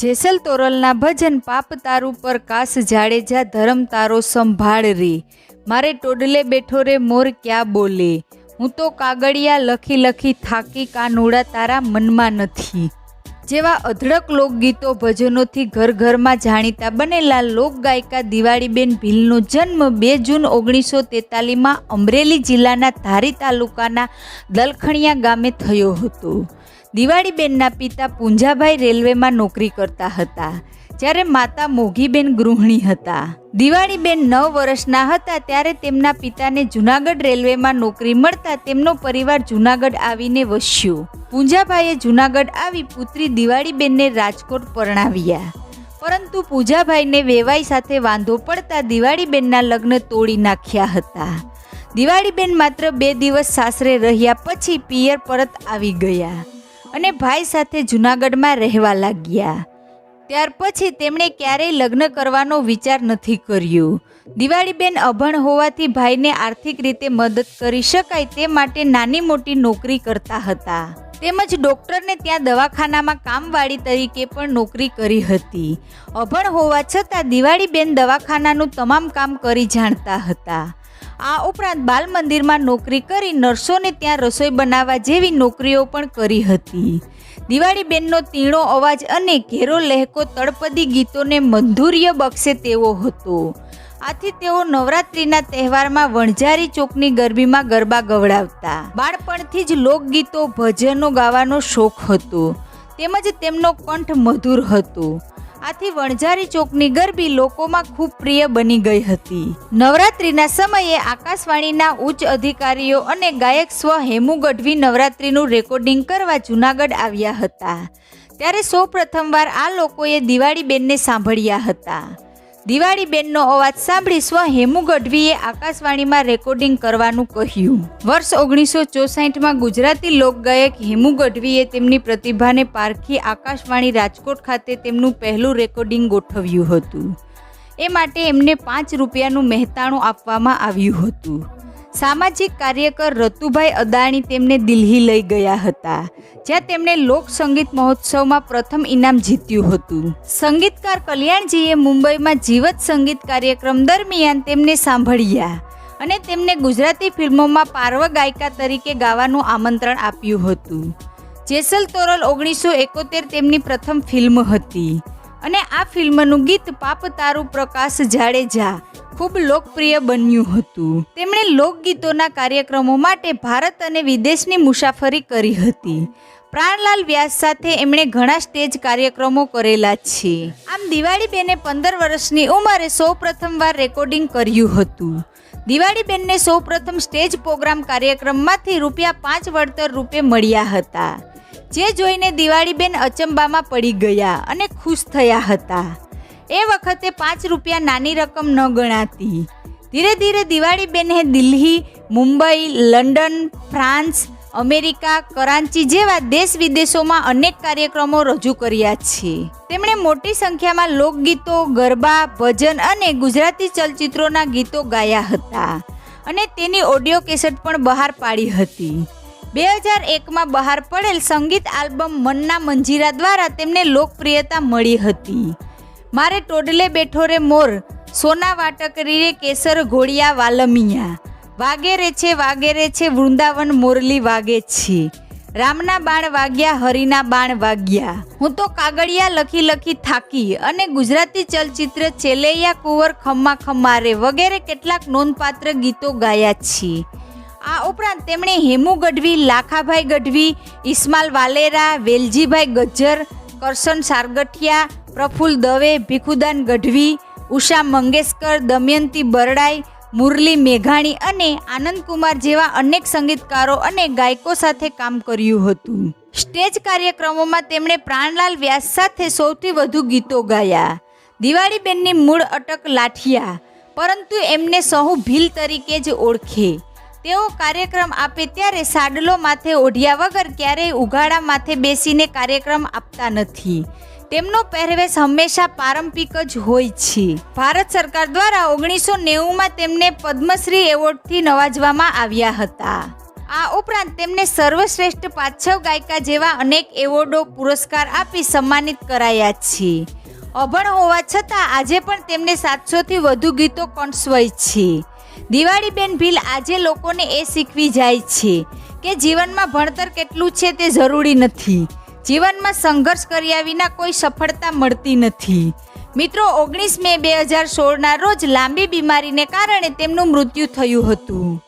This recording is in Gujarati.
જેસલ તોરલના ભજન પાપ તારું પર કાસ જાડેજા ધરમ તારો સંભાળ રે મારે ટોડલે બેઠો રે મોર ક્યાં બોલે? હું તો કાગળિયા લખી લખી થાકી કાનુડા તારા મનમાં નથી. જેવા અધડક લોકગીતો ભજનોથી ઘર ઘરમાં જાણીતા બનેલા લોકગાયિકા દિવાળીબેન ભીલનો જન્મ બે જૂન ઓગણીસો તેતાલીસમાં અમરેલી જિલ્લાના ધારી તાલુકાના દલખણિયા ગામે થયો હતો. દિવાળીબેનના પિતા પૂંજાભાઈ રેલવેમાં નોકરી કરતા હતા, જ્યારે માતા મોઘીબેન ગૃહિણી હતા. દિવાળીબેન નવ વર્ષના હતા, ત્યારે તેમના પિતાને જુનાગઢ રેલવેમાં નોકરી મળતા તેમનો પરિવાર જુનાગઢ આવીને વસ્યો. પૂંજાભાઈએ જુનાગઢ આવી પુત્રી દિવાળીબેનને રાજકોટ પરણાવ્યા. પરંતુ પૂજાભાઈને વેવાઈ સાથે વાંધો પડતા દિવાળીબેનના લગ્ન તોડી નાખ્યા હતા. દિવાળીબેન માત્ર બે દિવસ સાસરે રહ્યા પછી પિયર પરત આવી ગયા. અને ભાઈ સાથે જુનાગઢમાં રહેવા લાગ્યા. ત્યાર પછી તેમણે ક્યારેય લગ્ન કરવાનો વિચાર નથી કર્યો. દિવાળીબેન અભણ હોવાથી ભાઈને આર્થિક રીતે મદદ કરી શકાય તે માટે નાની મોટી નોકરી કરતા હતા. તેમજ ડોક્ટરને ત્યાં દવાખાનામાં કામવાળી તરીકે પણ નોકરી કરી હતી. અભણ હોવા છતાં દિવાળીબેન દવાખાનાનું તમામ કામ કરી જાણતા હતા. આ ઉપરાંત બાલ મંદિરમાં નોકરી કરી નર્સોને ત્યાં રસોઈ બનાવવા જેવી નોકરીઓ પણ કરી હતી. દિવાળીબેનનો તીણો અવાજ અને ઘેરો લહેકો તળપદી ગીતોને મંધુર્ય બક્ષે તેવો હતો. આથી તેઓ નવરાત્રિના તહેવારમાં વણઝારી ચોકની ગરબીમાં ગરબા ગવડાવતા. બાળપણથી જ લોકગીતો, ભજનો ગાવાનો શોખ હતો. તેમજ તેમનો કંઠ મધુર હતો. આથી વણઝારી ચોકની ગરબી લોકોમાં ખૂબ પ્રિય બની ગઈ હતી. નવરાત્રિના સમયે આકાશવાણીના ઉચ્ચ અધિકારીઓ અને ગાયક સ્વ હેમુ ગઢવી નવરાત્રિનું રેકોર્ડિંગ કરવા જૂનાગઢ આવ્યા હતા. ત્યારે સૌ પ્રથમવાર આ લોકોએ દિવાળી બેનને સાંભળ્યા હતા. દિવાળીબેનનો અવાજ સાંભળી સ્વ હેમુ ગઢવીએ આકાશવાણીમાં રેકોર્ડિંગ કરવાનું કહ્યું. વર્ષ ઓગણીસો ચોસાઠમાં ગુજરાતી લોકગાયક હેમુ ગઢવીએ તેમની પ્રતિભાને પારખી આકાશવાણી રાજકોટ ખાતે તેમનું પહેલું રેકોર્ડિંગ ગોઠવ્યું હતું. એ માટે એમને પાંચ રૂપિયાનું મહેતાણું આપવામાં આવ્યું હતું. સામાજિક કાર્યકર રતુભાઈ અદાણી તેમને દિલ્હી લઈ ગયા હતા, જ્યાં તેમણે લોક સંગીત મહોત્સવમાં પ્રથમ ઇનામ જીત્યું હતું. સંગીતકાર કલ્યાણજીએ મુંબઈમાં જીવત સંગીત કાર્યક્રમ દરમિયાન તેમને સાંભળ્યા અને તેમને ગુજરાતી ફિલ્મોમાં પાર્વ ગાયિકા તરીકે ગાવાનું આમંત્રણ આપ્યું હતું. જેસલ તોરલ ઓગણીસો એકોતેર તેમની પ્રથમ ફિલ્મ હતી. અને આ ફિલ્મનું ગીત પાપ તારું પ્રકાશ જાડેજા ખૂબ લોકપ્રિય બન્યું હતું. તેમણે લોકગીતોના કાર્યક્રમો માટે ભારત અને વિદેશની મુસાફરી કરી હતી. પ્રાણલાલ વ્યાસ સાથે એમણે ઘણા સ્ટેજ કાર્યક્રમો કરેલા છે. આમ દિવાળીબેને પંદર વર્ષની ઉંમરે સૌ પ્રથમવાર રેકોર્ડિંગ કર્યું હતું. દિવાળીબેનને સૌ પ્રથમ સ્ટેજ પ્રોગ્રામ કાર્યક્રમમાંથી રૂપિયા પાંચ વળતર રૂપે મળ્યા હતા. જે જોઈને દિવાળીબેન અચંબામાં પડી ગયા અને ખુશ થયા હતા. એ વખતે પાંચ રૂપિયા નાની રકમ ન ગણાતી. ધીરે ધીરે દિવાળીબેને Delhi, Mumbai, London, France, America, Karachi જેવા દેશ વિદેશોમાં અનેક કાર્યક્રમો રજૂ કર્યા છે. તેમણે મોટી સંખ્યામાં લોકગીતો, ગરબા, ભજન અને ગુજરાતી ચલચિત્રોના ગીતો ગાયા હતા અને તેની ઓડિયો કેસેટ પણ બહાર પાડી હતી. બે હજાર એકમાં બહાર પડેલ સંગીત આલ્બમ મન્ના મંજીરા દ્વારા તેમને લોકપ્રિયતા મળી હતી. મારે ટોડલે બેઠો રે મોર, સોના વાટકરી કેસર ઘોડિયા વાલમિયા, વાગેરે છે વાગેરે છે વૃંદાવન મોરલી વાગે છે. રામના બાણ વાગ્યા, હરિના બાણ વાગ્યા. હું તો કાગળિયા લખી લખી થાકી અને ગુજરાતી ચલચિત્ર ચેલૈયા કુંવર ખમ્મા ખમ્મારે વગેરે કેટલાક નોંધપાત્ર ગીતો ગાયા છે આ ઉપરાંત તેમણે હેમુ ગઢવી, લાખાભાઈ ગઢવી, ઇસ્માલ વાલેરા, વેલજીભાઈ ગજ્જર, કરશન સારગઠિયા, પ્રફુલ દવે, ભીખુદાન ગઢવી, ઉષા મંગેશકર, દમયંતી બરડાઈ, મુરલી મેઘાણી અને આનંદકુમાર જેવા અનેક સંગીતકારો અને ગાયકો સાથે કામ કર્યું હતું. સ્ટેજ કાર્યક્રમોમાં તેમણે પ્રાણલાલ વ્યાસ સાથે સૌથી વધુ ગીતો ગાયા. દિવાળીબેનની મૂળ અટક લાઠિયા, પરંતુ એમને સહુ ભીલ તરીકે જ ઓળખે. તેઓ કાર્યક્રમ આપે ત્યારે સાડલો માથે ઓઢ્યા વગર ક્યારેય ઉઘાડા માથે બેસીને કાર્યક્રમ આપતા નથી. તેમનો પહેરવેશ હંમેશા પારંપરિક જ હોય છે. ભારત સરકાર દ્વારા ઓગણીસો નેવુંમાં તેમને પદ્મશ્રી એવોર્ડથી નવાજવામાં આવ્યા હતા. આ ઉપરાંત તેમને સર્વશ્રેષ્ઠ પાછવ ગાયિકા જેવા અનેક એવોર્ડો પુરસ્કાર આપી સન્માનિત કરાયા છે. અભણ હોવા છતાં આજે પણ તેમને સાતસોથી વધુ ગીતો કંઠસ્વય છે. દિવાળીબેન ભીલ આજે લોકોને એ શીખવી જાય છે કે જીવનમાં ભણતર કેટલું છે તે જરૂરી નથી. જીવનમાં સંઘર્ષ કર્યા વિના કોઈ સફળતા મળતી નથી. મિત્રો, ઓગણીસ મે બે હજાર સોળના રોજ લાંબી બીમારીને કારણે તેમનું મૃત્યુ થયું હતું.